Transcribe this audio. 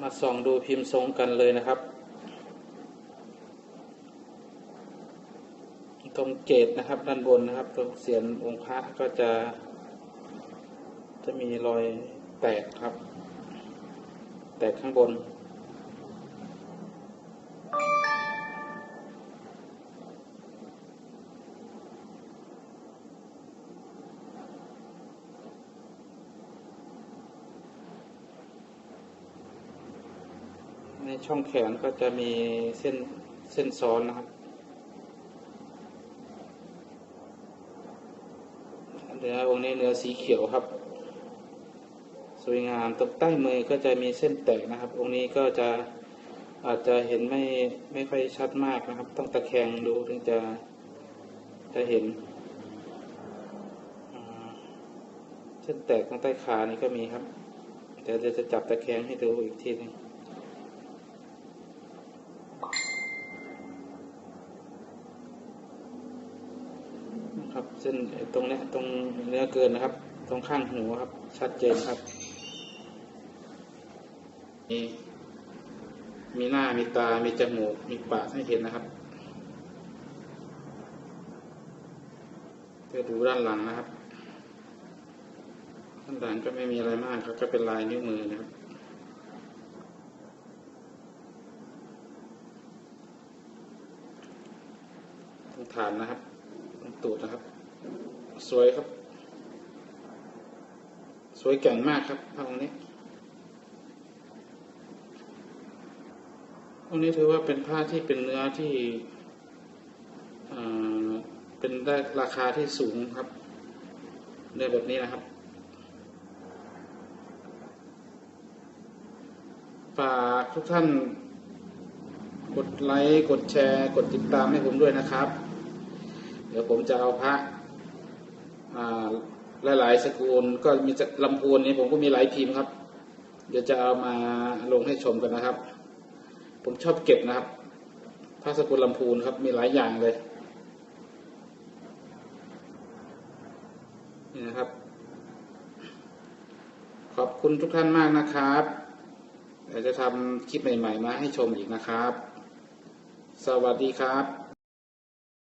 มาส่องดูพิมพ์ทรงกันเลยนะครับ ตรงเกตนะครับด้านบนนะครับ ตรงเสียนองค์พระก็จะ จะมีรอยแตกครับ แตกข้างบน ในช่องแขนก็จะมีเส้นเส้นซ้อนนะครับเนื้อองค์นี้เนื้อสีเขียวครับ สวยงามตรงใต้มือก็จะมีเส้นแตกนะครับ องค์นี้ก็จะอาจจะเห็นไม่ไม่ค่อยชัดมากนะครับ ต้องตะแคงดูถึงจะจะเห็นเส้นแตกตรงใต้ขานี่ก็มีครับเดี๋ยวจะจับตะแคงให้ดูอีกทีหนึง ครับ เส้นตรงเนี้ยตรงเนื้อเกินนะครับ ตรงข้างหูครับ ชัดเจนครับ มีมีหน้ามีตา มีจมูก มีปากให้เห็นนะครับเดี๋ยวดูด้านหลังนะครับ ด้านหลังก็ไม่มีอะไรมากครับ ก็เป็นลายนิ้วมือนะครับฐานนะครับ ตูดนะครับ สวยครับ สวยแก่งมากครับพระองนี้องนี้ถือว่าเป็นผ้าที่เป็นเนื้อที่เป็นได้ราคาที่สูงครับ เนื้อแบบนี้นะครับฝากทุกท่านกดไลค์ กดแชร์ กดติดตามให้ผมด้วยนะครับ เดี๋ยวผมจะเอาพระอ่าหลายๆสกุลก็มีลำพูนนี้ผมก็มีหลายพิมพ์ครับ เดี๋ยวจะเอามาลงให้ชมกันนะครับ ผมชอบเก็บนะครับพระสกุลลำพูนครับมีหลายอย่างเลยนี่นะครับ ขอบคุณทุกท่านมากนะครับเดี๋ยวจะทำคลิปใหม่ ๆ มาให้ชมอีกนะครับ สวัสดีครับ